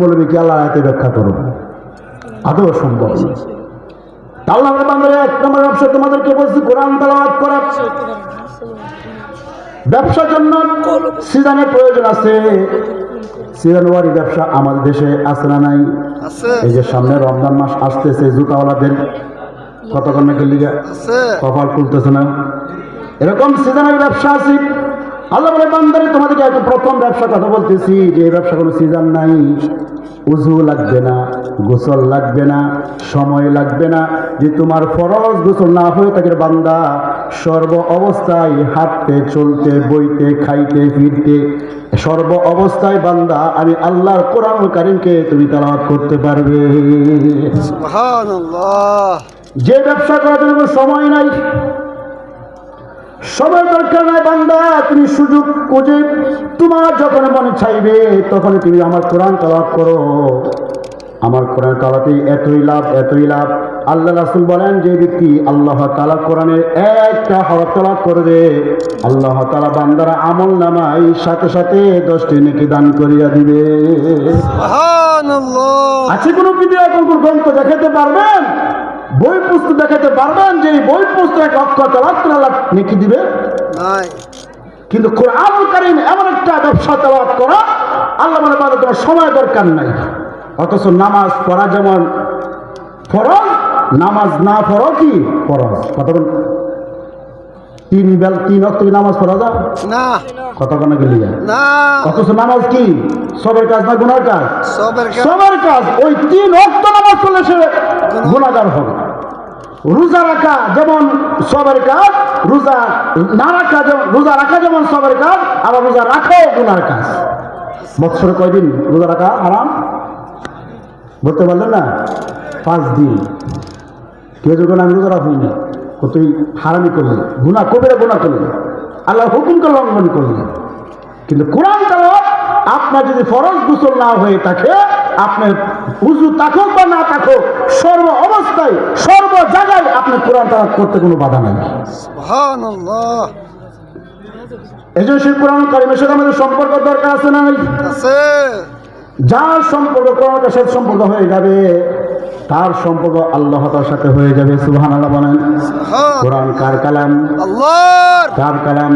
মৌলবীকে আল্লাহ আয়াতে ব্যাখ্যা করো আদৌ সম্ভব? আল্লাহ এক নম্বর ব্যবসা তোমাদেরকে বলছি কোরআন তালাওয়াত করা। ব্যবসার জন্য সিজনের প্রয়োজন আছে। সিজনওয়ারি ব্যবসা আমাদের দেশে আছে না নাই? এই যে সামনে রমজান মাস আসতেছে জুতাওয়ালাদের কতক্ষণ নাকি লিগা কপাল খুলতেছে না? এরকম সিজনের ব্যবসা আছে। আল্লাহ বলে বান্দারে তোমাদেরকে একটা প্রথম ব্যবসা কথা বলতেছি যে এই ব্যবসা কোনো সিজন নাই। উজু লাগবে না গোসল লাগবে না সময় লাগবে না। যে তোমার ফরজ গোসল না হয়ে থাকে বান্দা সর্ব অবস্থায় হাঁটতে চলতে বইতে খাইতে ফিরতে সর্ব অবস্থায় বান্দা আমি আল্লাহর কোরআন কারিমকে তুমি তালাওয়াত করতে পারবে। যে ব্যবসা করার জন্য সময় নাই সময় দরকার নাই বান্দা তুমি সুযোগ খুঁজে তোমার যখন মনে চাইবে তখন তুমি আমার কোরআন তালাপ করো। আমার কোরআন তালাতে এতই লাভ এতই লাভ। আল্লাহ রাসুল বলেন যে ব্যক্তি আল্লাহ তালা কোরআনের একটা হরফ তালাপ করবে আল্লাহ তালা বান্দারা আমল নামাই সাথে সাথে দশটি নেকি দান করিয়া দিবে। আছে কোনো বিদ্যা কোন গ্রন্থ দেখাতে পারবেন? বই পুস্তক দেখাতে পারবেন যে বই পুস্তক তালাক তালাক নেকি দিবে। কিন্তু কোরআন কারিম এমন একটা ব্যবসা তালাক করা আল্লাহ মানে বলে তোমার সময় দরকার নাই। অথচ নামাজ পড়া যেমন ফরজ নামাজ না পড়ো কি ফরজ? কতক্ষণ তিন বেল তিন অক্ট নামাজ পড়া যায় না কতক্ষণ গেলি যায় না। অথচ নামাজ কি? সবের কাজ না গুনার সবের কাজ। সবার কাজ ওই তিন অক্ট নামাজ পড়লে সে গুণাগার হবে। রোজা রাখা যেমন সবের কাজ, রোজা না রাখা যেমন, রোজা রাখা যেমন সবের কাজ আবার রোজা রাখাও গুনার কাজ। বৎসরে কয়দিন রোজা রাখা আরাম বলতে পারলেন না? পাঁচ দিন। কেউ যখন আমি রোজা রাখি না। তুই হারামি করলি গুণা কবিরা গুণা করলি আল্লাহ হুকুমকে লঙ্ঘন করলি কিন্তু কোরআন আপনার যদি ফরজ গোসল না হয়ে থাকে আপনার উজু থাকুক বা না থাকুক সর্ব অবস্থায় সর্ব জায়গায় আপনি কোরআন তালাক করতে কোনো বাধা নেই। এই জন্য সেই কোরআন কারিমের সাথে আমাদের সম্পর্ক দরকার আছে না যার সম্পর্ক কোরআন সাথে সম্পর্ক হয়ে যাবে তার সম্পর্ক আল্লাহ তার সাথে হয়ে যাবে সুহান আল্লাহ বলেন কোরআন কার কালাম? কার কালাম?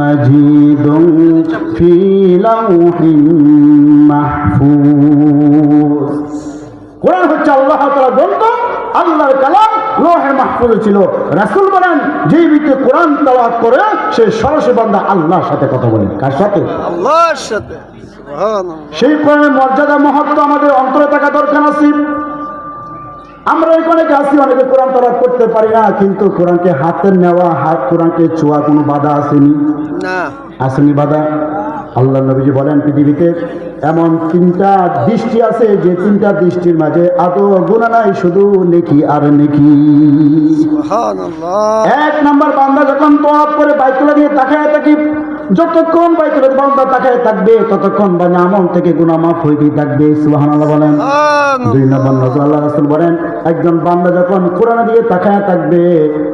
মাজিদুন ফি মাহফুজ। কোরআন হচ্ছে আল্লাহ তাআলা গ্রন্থ আল্লাহর কালাম লোহে মাহফুজে ছিল। রাসূল বলেন যে ব্যক্তি কোরআন তেলাওয়াত করে সে সরাসরি বান্দা আল্লাহর সাথে কথা বলে। কার সাথে? আল্লাহর সাথে। সেই কোরআনের মর্যাদা মহত্ব আমাদের অন্তরে থাকা দরকার আছে আমরা এখানে আছি অনেকে কোরআন তালাত করতে পারি না কিন্তু কোরআনকে হাতে নেওয়া হাত কোরআনকে ছোঁয়া কোনো বাধা আসেনি। না। আসেনি বাধা। আল্লাহ নবীজি বলেন পৃথিবীতে এমন তিনটা দৃষ্টি আছে যে তিনটা দৃষ্টির মাঝে আদৌ গুণা নাই শুধু নেকি আর নেকি। এক নাম্বার বান্দা যখন তোয়াব করে বাইতুলা দিয়ে তাকায় থাকি যতক্ষণ বাইতুলা বান্দা তাকায় থাকবে ততক্ষণ বান্দা আমল থেকে গুনাহ মাফ হইতেই থাকবে সুবহানাল্লাহ বলেন। দুই নম্বর নজর আল্লাহ রাসূল বলেন একজন বান্দা যখন কোরআন দিয়ে তাকায় থাকবে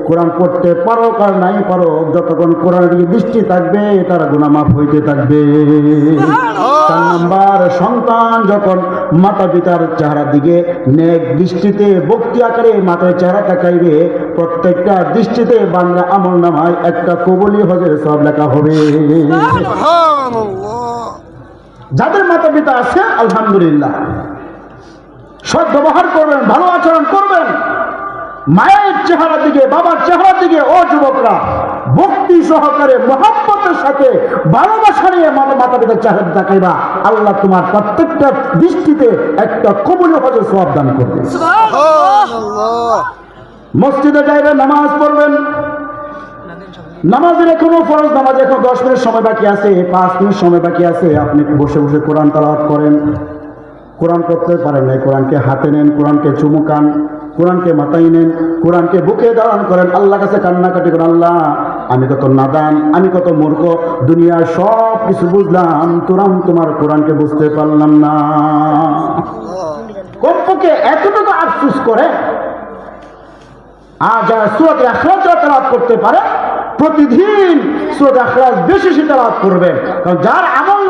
কোরআন পড়তে পারো আর নাই পারো যতক্ষণ কোরআন দিয়ে দৃষ্টি থাকবে তার গুনাহ মাফ হইতে থাকবে। চার নাম্বার সন্তান যখন মাতা পিতার চেহারার দিকে নেক দৃষ্টিতে ভক্তি আকারে মাতার চেহারা তাকাইবে প্রত্যেকটা দৃষ্টিতে বাংলা আমল নামায় একটা কবলি হজের সব লেখা হবে। যাদের মাতা পিতা আছে আলহামদুলিল্লাহ। সৎ ব্যবহার করবেন ভালো আচরণ করবেন। মায়ের চেহারা দিকে বাবার চেহারা দিকে ও যুবকরা ভক্তি সহকারে মহাব্বতের সাথে ভালোবাসা নিয়ে মাতা মাতা পিতার চেহারা দেখাইবা। আল্লাহ তোমার প্রত্যেকটা দৃষ্টিতে একটা কবুল হজের সব দান করবে। মসজিদে যাইবেন নামাজ পড়বেন। নামাজের এখনও ফরজ নামাজ এখন দশ মিনিট সময় বাকি আছে পাঁচ মিনিট সময় বাকি আছে। আপনি বসে বসে কোরআন তালাওয়াত করেন। কোরআন করতে পারেন নাই কোরআনকে হাতে নেন কোরআনকে চুমুকান কোরআনকে মাথায় নেন কোরআনকে বুকে দাঁড়ান করেন আল্লাহ কাছে কান্নাকাটি করেন আল্লাহ আমি কত নাদান আমি কত মূর্খ দুনিয়ার সব কিছু বুঝলাম তোরাম তোমার কোরআনকে বুঝতে পারলাম না। কমপক্ষে এতটুকু আফসুস করে আর যারা সুরত আখরাজ তালাত করতে পারে প্রতিদিন সুরত আখলাস বেশি সে তালাত করবে। কারণ যার আমল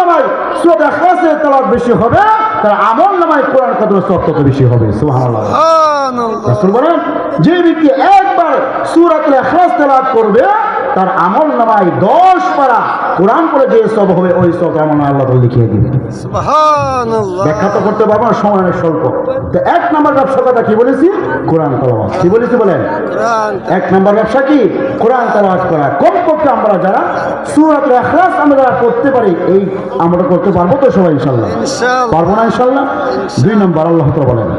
সুরত আখলাসের তালাত বেশি হবে তার আমল নামায় কোরআন কদর সব তত বেশি হবে। বলেন যে ব্যক্তি একবার সুরাত আখলাস তালাত করবে তার আমল নামায় 10 পারা কোরআন পড়ে যে সব হবে ওই সব আমল আল্লাহ তাআলা লিখিয়ে দিবেন সুবহানাল্লাহ ব্যাখ্যা তো করতে পারবো না সময় অনেক স্বল্প তো এক নম্বর ব্যবসা কথা কি বলেছি কোরআন তেলাওয়াত কি বলেছি বলেন কোরআন এক নম্বর ব্যবসা কি কোরআন তেলাওয়াত করা কমপক্ষে আমরা যারা সূরাতুল ইখলাস আমরা যারা পড়তে পারি এই আমরা করতে পারবো তো সবাই ইনশাআল্লাহ ইনশাআল্লাহ পারবো না ইনশাল্লাহ দুই নম্বর আল্লাহ তো বলেন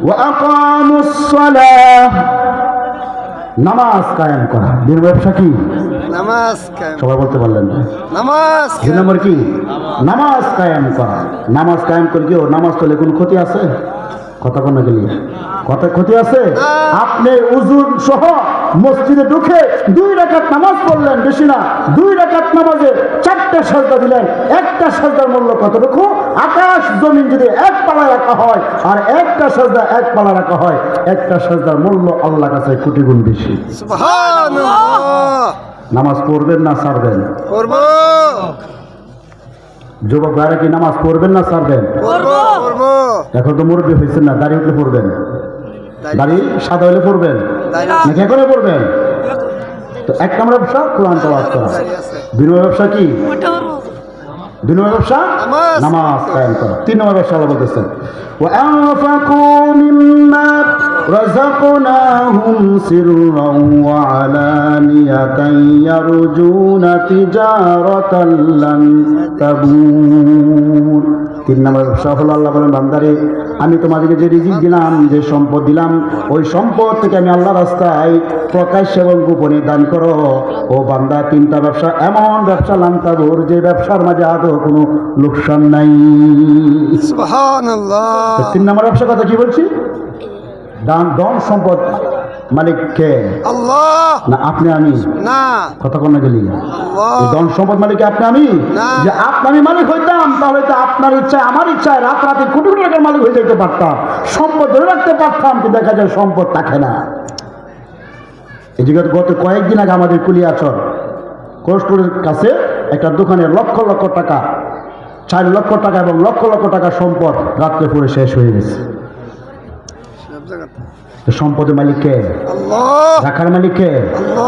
وأقاموا الصلاة নামাজ কায়েম করা। দিন ব্যবসা কি? নামাজ সবাই বলতে পারলেন না? নামাজ দুই নম্বর কি? নামাজ কায়েম করা। নামাজ কায়েম করে কি ও নামাজ তোলে কোনো ক্ষতি আছে? কথা কোন গেলি কথা ক্ষতি আছে? আপনি উজুর সহ মসজিদে ঢুকে দুই রাকাত নামাজ পড়লেন বেশি না। দুই রাকাত নামাজে চারটা সাজদা দিলেন একটা সাজদার মূল্য কতটুকু? আকাশ জমিন যদি এক পালা রাখা হয় আর একটা সাজদা এক পালা রাখা হয় একটা সাজদার মূল্য আল্লাহ কাছে কোটি গুণ বেশি নামাজ পড়বেন না করব যুবক ভাইরা কি নামাজ পড়বেন না করব এখন তো মুরব্বী হয়েছেন না দাড়ি উঠলে পড়বেন। দাড়ি সাদা হলে পড়বেন। নাকি এখনো পড়বেন তো এক নম্বর ব্যবসা কোরআন তালাওয়াত করা দুই নম্বর ব্যবসা কি দুই নম্বর ব্যবসা নামাজ। নামাজ কায়েম করা তিন নম্বর ব্যবসা আল্লাহ বলতেছেন وأنفقوا مما رزقناهم سرا وعلانية يرجون تجارة لن تبور তিন নম্বর ব্যবসা হলো আল্লাহ বলেন বান্দারে আমি তোমাদেরকে যে রিজিক দিলাম যে সম্পদ দিলাম ওই সম্পদ থেকে আমি আল্লাহ রাস্তায় প্রকাশ এবং গোপনে দান করো। ও বান্দা তিনটা ব্যবসা এমন ব্যবসা লান্তাবুর যে ব্যবসার মাঝে আদৌ কোনো লোকসান নাই। তিন নম্বর ব্যবসা কথা কি বলছি? দান দন সম্পদ। মালিক কে? আল্লাহ। না আপনি আমি। না। কথা কোনো গেলি। ধন সম্পদ মালিক আপনি আমি? যে আপনি আমি মালিক হইতাম তাহলে তো আপনার ইচ্ছায় আমার ইচ্ছায় রাত রাতে কোটি কোটি টাকার মালিক হয়ে যেতে পারতাম। সম্পদ ধরে রাখতে পারতাম কিন্তু দেখা যায় সম্পদ থাকে না। জায়গায় গত কয়েকদিন আগে আমাদের কুলিয়াচর কোর্সপুরের কাছে একটা দোকানে লক্ষ লক্ষ টাকা চার লক্ষ টাকা এবং লক্ষ লক্ষ টাকা সম্পদ রাত্রে পরে শেষ হয়ে গেছে। সম্পদের মালিককে? রাখার মালিককে?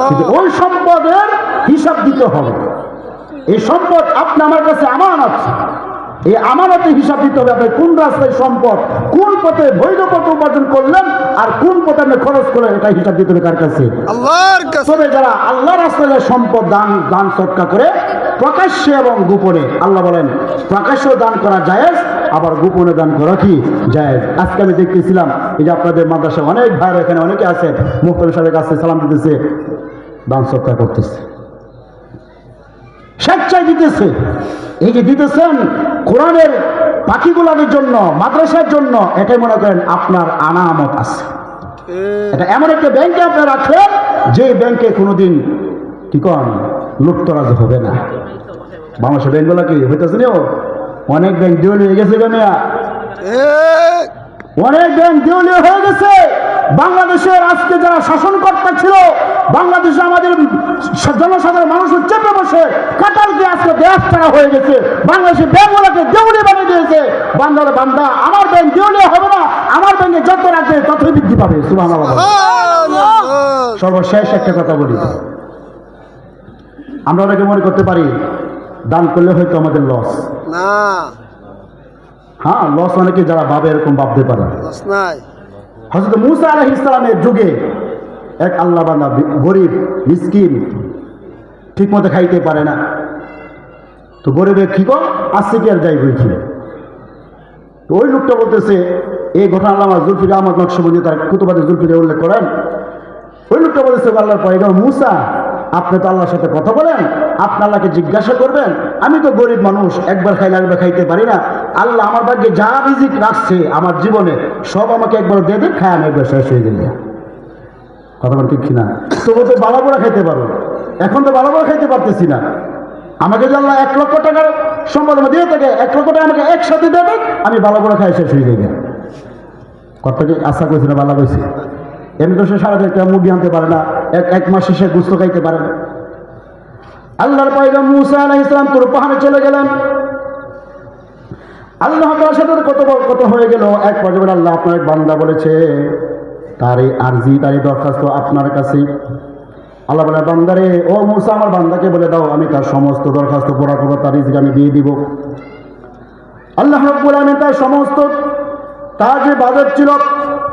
কিন্তু ওই সম্পদের হিসাব দিতে হবে। এই সম্পদ আপনি আমার কাছে আমানত। এই আমানতের হিসাব দিতে হবে আপনি কোন রাস্তায় সম্পদ কোন পথে বৈধ পথে উপার্জন করলেন আর কোন পথে আপনি খরচ করলেন এটা হিসাব দিতে হবে কার কাছে? আল্লাহর কাছে। যারা আল্লাহ রাস্তায় সম্পদ দান দান সৎকা করে প্রকাশ্যে এবং গোপনে। আল্লাহ বলেন প্রকাশ্য দান করা জায়েজ, আবার গোপনে দান করা কি জায়েজ? আজকে আমি দেখতেছিলাম এই যে আপনাদের মাদ্রাসায় অনেক ভাইরা এখানে, অনেকে আছে মুক্তম সাহেবের কাছে সালাম দিতেছে, দান সৎকা করতেছে। স্বেচ্ছায় দিতেছে। এই যে দিতেছেন কোরআনের পাখিগুলাদের জন্য, মাদ্রাসার জন্য, এটাই মনে করেন আপনার আনামত আছে। এটা এমন একটা ব্যাংকে আপনি রাখলেন যে ব্যাংকে কোনোদিন কি কন, লুটতরাজ হবে না। বাংলাদেশের ব্যাংকগুলো কি হইতেছে না অনেক ব্যাংক দেউলি হয়ে গেছে ঠিক। অনেক ব্যাংক দেউলিয়া হয়ে গেছে। বাংলাদেশের আজকে যারা শাসনকর্তা ছিল বাংলাদেশে আমাদের জনসাধারণ মানুষ চেপে বসে কাটাল দিয়ে আজকে দেশ ছাড়া হয়ে গেছে। বাংলাদেশের ব্যাংকগুলোকে দেউলি বানিয়ে দিয়েছে। বাংলার বান্দা আমার ব্যাংক দেউলিয়া হবে না। আমার ব্যাংকে যত রাখবে ততই বৃদ্ধি পাবে। সুবাহ। সর্বশেষ একটা কথা বলি। আমরা অনেকে মনে করতে পারি দান করলে হয়তো আমাদের লস না। হ্যাঁ লস অনেকে যারা ভাবে এরকম ভাবতে পারে। হজরত মুসা আলহ ইসলামের যুগে এক আল্লাহ বান্দা গরিব মিসকিন ঠিক মতো খাইতে পারে না। তো গরিবের কি কর আসছে কি আর যাই বইছিল। তো ওই লোকটা বলতেছে এই ঘটনা আল্লাহ জুলফির আহমদ নকশবন্দি তার কুতুবাদে জুলফিরে উল্লেখ করেন। ওই লোকটা বলেছে আল্লাহর মুসা আপনি তো আল্লাহর সাথে কথা বলেন, আপনি আল্লাহকে জিজ্ঞাসা করবেন, আমি তো গরিব মানুষ, একবার খাইলে একবার খাইতে পারি না। আল্লাহ আমার ভাগ্যে যা রিজিক রাখছে আমার জীবনে, সব আমাকে একবার দিয়ে দেন খায় আমি একবার শেষ হয়ে গেলে কথা বল ঠিক কিনা? তবু তো বাবা বড়া খাইতে পারো। এখন তো বাবা বড়া খাইতে পারতেছি না। আমাকে যদি আল্লাহ এক লক্ষ টাকার সম্পদ দিয়ে থাকে, এক লক্ষ টাকা আমাকে একসাথে দেবে আমি বাবা বড়া খাই শেষ হয়ে যাই। কর্তাকে আশা করছি না বালা কইছি? এমনি তো সে সারা একটা মুরগি আনতে পারে না। এক এক মাস সে গুস্ত খাইতে পারে না। আল্লাহর পাইগাম মুসা আলাহ ইসলাম তোর পাহাড়ে চলে গেলেন। আল্লাহ সাথে কত কত হয়ে গেল। এক পর্যায়ে আল্লাহ আপনার এক বান্দা বলেছে তার এই আরজি তার এই দরখাস্ত আপনার কাছে। আল্লাহ বলে, বান্দারে, ও মুসা, আমার বান্দাকে বলে দাও, আমি তার সমস্ত দরখাস্ত পুরা করব, তার রিজিক আমি দিয়ে দিব। আল্লাহ রব্বুল আলমিন তার সমস্ত তার যে বাজেট ছিল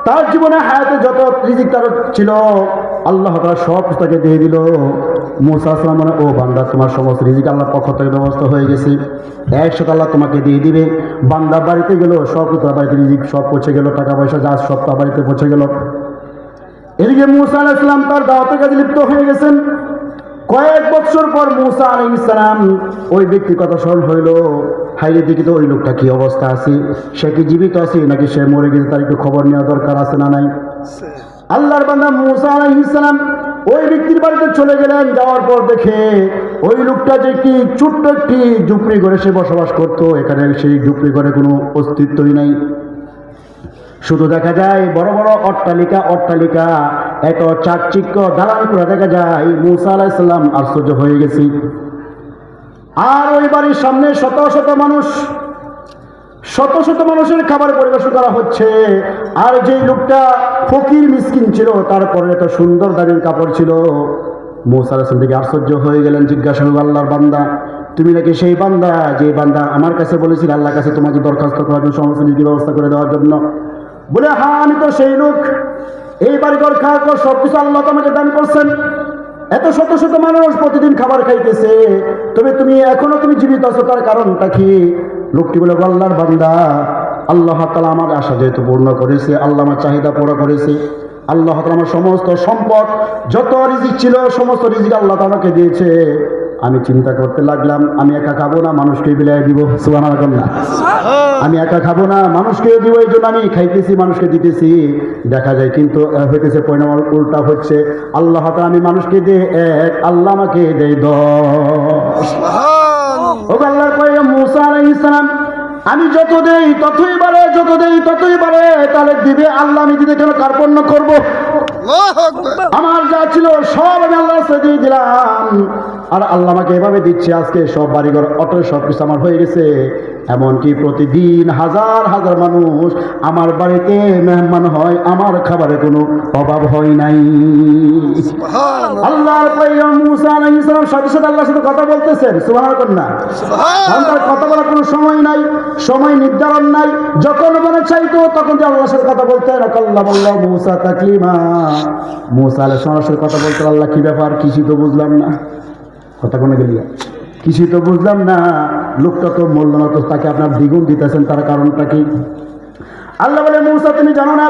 তার জীবনে হায়াতে যত রিজিক তার ছিল, আল্লাহ তার সব তাকে দিয়ে দিল। মুসা আসলাম মানে ও বান্দা, তোমার সমস্ত রিজিক আল্লাহ পক্ষ থেকে ব্যবস্থা হয়ে গেছে। একশো আল্লাহ তোমাকে দিয়ে দিবে। বান্দা বাড়িতে গেল, সব তার বাড়িতে রিজিক সব পৌঁছে গেল, টাকা পয়সা যা সব তার বাড়িতে পৌঁছে গেল। এদিকে মুসা আলাহ ইসলাম তার দাওয়াতের কাজে লিপ্ত হয়ে গেছেন। কয়েক বছর পর মুসা আলী ইসলাম ওই ব্যক্তির কথা স্মরণ হইল। হাইরে দেখি তো ওই লোকটা কি অবস্থা আছে? সে কি জীবিত আছে নাকি সে মরে গেছে তার একটু খবর নেওয়া দরকার আছে না নাই? আল্লাহর বান্দা মুসা আলী ইসলাম ওই ব্যক্তির বাড়িতে চলে গেলেন। যাওয়ার পর দেখে ওই লোকটা যে কি ছোট্ট একটি ঝুপড়ি ঘরে সে বসবাস করতো। এখানে সেই ঝুপড়ি ঘরে কোনো অস্তিত্বই নাই। শুধু দেখা যায় বড় বড় অট্টালিকা অট্টালিকা এত চাকচিক্য দালান করে দেখা যায়, মুসা আলাইসাল্লাম আশ্চর্য হয়ে গেছি। আর ওই বাড়ির সামনে শত শত মানুষ, শত শত মানুষের খাবার পরিবেশন করা হচ্ছে। আর যেই লোকটা ফকির মিসকিন ছিল তারপরে এত সুন্দর দাঁড়ির কাপড় ছিল। মৌসা আলাইসলাম থেকে আশ্চর্য হয়ে গেলেন, জিজ্ঞাসা আল্লাহর বান্দা, তুমি নাকি সেই বান্দা, যে বান্দা আমার কাছে বলেছিল আল্লাহর কাছে তোমাকে দরখাস্ত করার জন্য সমস্ত নীতি ব্যবস্থা করে দেওয়ার জন্য? বলে হ্যাঁ আমি তো সেই লোক। এই বাড়িঘর খাওয়া ঘর সব কিছু আল্লাহ তোমাকে দান করছেন। এত শত শত মানুষ প্রতিদিন খাবার খাইতেছে। তবে তুমি এখনও তুমি জীবিত আছো, তার কারণটা কি? লোকটি বলে, আল্লাহর বান্দা, আল্লাহ তালা আমার আশা যেহেতু পূর্ণ করেছে, আল্লাহ আমার চাহিদা পুরো করেছে, আল্লাহ তালা আমার সমস্ত সম্পদ, যত রিজিক ছিল, সমস্ত রিজিক আল্লাহ তালা আমাকে দিয়েছে। আমি চিন্তা করতে লাগলাম আমি একা খাব না মানুষকে বিলাই দিব সুবান আমি একা খাব না মানুষকে দিব এই জন্য আমি খাইতেছি মানুষকে দিতেছি। দেখা যায় কিন্তু হইতেছে পরিণাম উল্টা হচ্ছে আল্লাহ তাআলা আমি মানুষকে দে এক আল্লাহ আমাকে দেয় দশ। ও আল্লাহর পয়গম্বর মুসা আলাইহিস আমি যত দেই ততই বাড়ে যত দেই ততই বাড়ে তাহলে দিবে আল্লাহ আমি দিতে কেন কার্পণ্য করব? আমার যা ছিল সব আমি আল্লাহ দিয়ে দিলাম। আর আল্লাহ আমাকে এভাবে দিচ্ছে আজকে সব বাড়িঘর অটো সব কিছু আমার হয়ে গেছে। এমনকি প্রতিদিন হাজার হাজার মানুষ আমার বাড়িতে মেহমান হয় আমার খাবারে কোনো অভাব হয় নাই। আল্লাহর পয়গম্বর মুসা আলাইহিস সালাম সাথে সাথে আল্লাহর সাথে কথা বলতেছেন না। কারণ তার কথা বলার কোনো সময় নাই সময় নির্ধারণ নাই যখন মনে চাইতো তখন যে আল্লাহর সাথে কথা বলতে আল্লাহ মুসা তাকলিমা। মুসা সালামের সাথে কথা বলতে আল্লাহ কি ব্যাপার কিছু তো বুঝলাম না। কথা কোনো গেলি। কিছুই তো বুঝলাম না। লোকটা তো মূল্য তো তাকে আপনার দ্বিগুণ দিতেছেন, তার কারণটা কি? আল্লাহ বলে, মৌসা, তুমি জানো না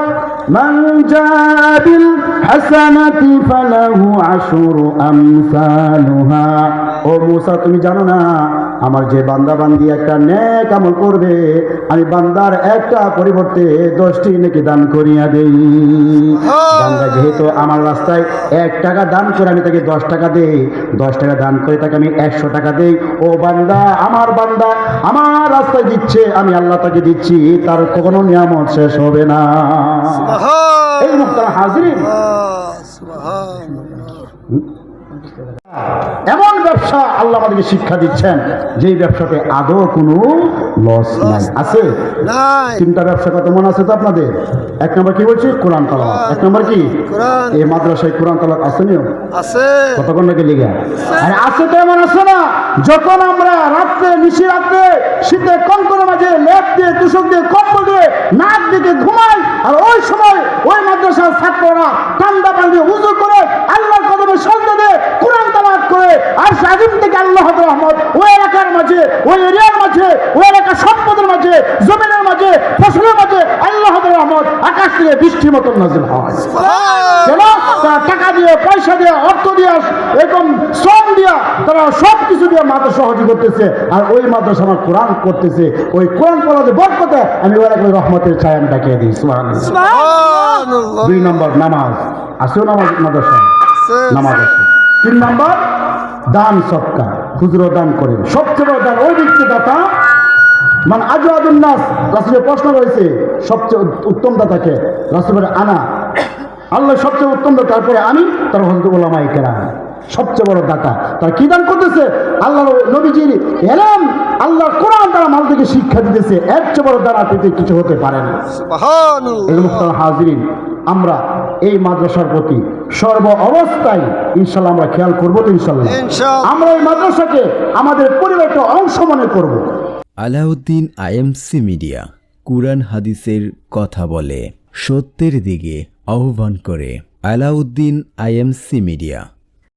মান জাবিল হাসানাতি ফালাহু আশরু আমসালুহা। ও মুসা তুমি জানো না আমার যে বান্দা বান্দি একটা নেক আমল করবে আমি বান্দার একটা পরিবর্তে দশটি নাকি দান করিয়া দেই। বান্দা যেহেতু আমার রাস্তায় এক টাকা দান করে আমি তাকে দশ টাকা দেই দশ টাকা দান করে তাকে আমি একশো টাকা দেই ও বান্দা আমার বান্দা আমার রাস্তায় দিচ্ছে আমি আল্লাহ তাকে দিচ্ছি তার কোনো নিয়ামত শেষ হবে না। এই মুক্তার হাজির এমন ব্যবসা আল্লাহ আমাদেরকে শিক্ষা দিচ্ছেন যেই ব্যবসাতে আদৌ কোনো লস নাই। আছে? নাই। তিনটা ব্যবসা কত মনে আছে তো আপনাদের? এক নম্বর কি বলছি? কোরআন তালাওয়াত। এক নম্বর কি? কোরআন। এই মাদ্রাসায় কোরআন তালাক আসেনিও আছে। কতক্ষণ নাকি লেগে আর আছে তো এমন আছে না। যখন আমরা রাত্রে নিশি রাত্রে শীতে কঙ্কনের মাঝে লেপ দিয়ে তুষক দিয়ে কম্বল দিয়ে নাক দিকে ঘুমাই আর ওই সময় ওই মাদ্রাসার ছাত্ররা ঠান্ডা পানি দিয়ে উজু করে আল্লাহর কদমে সন্ধ্যা দিয়ে কোরআন তালাক করে আর আজিম থেকে আল্লাহ রহমত ওই এলাকার মাঝে ওই এরিয়ার মাঝে ওই এলাকার সম্পদের মাঝে জমিনের মাঝে ফসলের মাঝে আল্লাহ রহমত আকাশ থেকে বৃষ্টির মতন নাজিল হয়। কেন? তারা টাকা দিয়ে পয়সা দিয়ে অর্থ দিয়ে এরকম শ্রম দিয়া তারা সব কিছু দিয়ে মাদ্রাসা সহযোগী করতেছে আর ওই মাদ্রাসা আমার কোরআন করতেছে। ওই কোরআন পড়াতে বরকতে আমি ওই রহমতের ছায় আমি ডাকিয়ে দিই দুই নম্বর নামাজ। আসেও নামাজ মাদ্রাসা নামাজ আছে। তিন নম্বর দান সৎকার খুচরো দান করে সবচেয়ে বড় দান ওই ব্যক্তি দাতা মানে আজওয়াদুন নাস রাসূলের প্রশ্ন রয়েছে সবচেয়ে উত্তম দাতাকে রাসূলের আনা। আল্লাহ সবচেয়ে উত্তম দাতা তারপরে আমি তার হজরত ওলামাই কেরাম। সবচেয়ে বড় দাতা। তারা কি দান করতেছে? আল্লাহ নবীজির এলাম আল্লাহ কোরআন তারা মানুষকে শিক্ষা দিতেছে। এর চেয়ে বড় দ্বারা পেতে কিছু হতে পারে না। হাজিরিন। আমরা এই মাদ্রাসার প্রতি সর্ব অবস্থায় ইনশাল্লাহ আমরা খেয়াল করব তো ইনশাল্লাহ। আমরা এই মাদ্রাসাকে আমাদের পরিবারটা অংশ মনে করব। আলাউদ্দিন আইএমসি মিডিয়া কুরআন হাদিসের কথা বলে সত্যের দিকে আহ্বান করে আলাউদ্দিন আইএমসি মিডিয়া।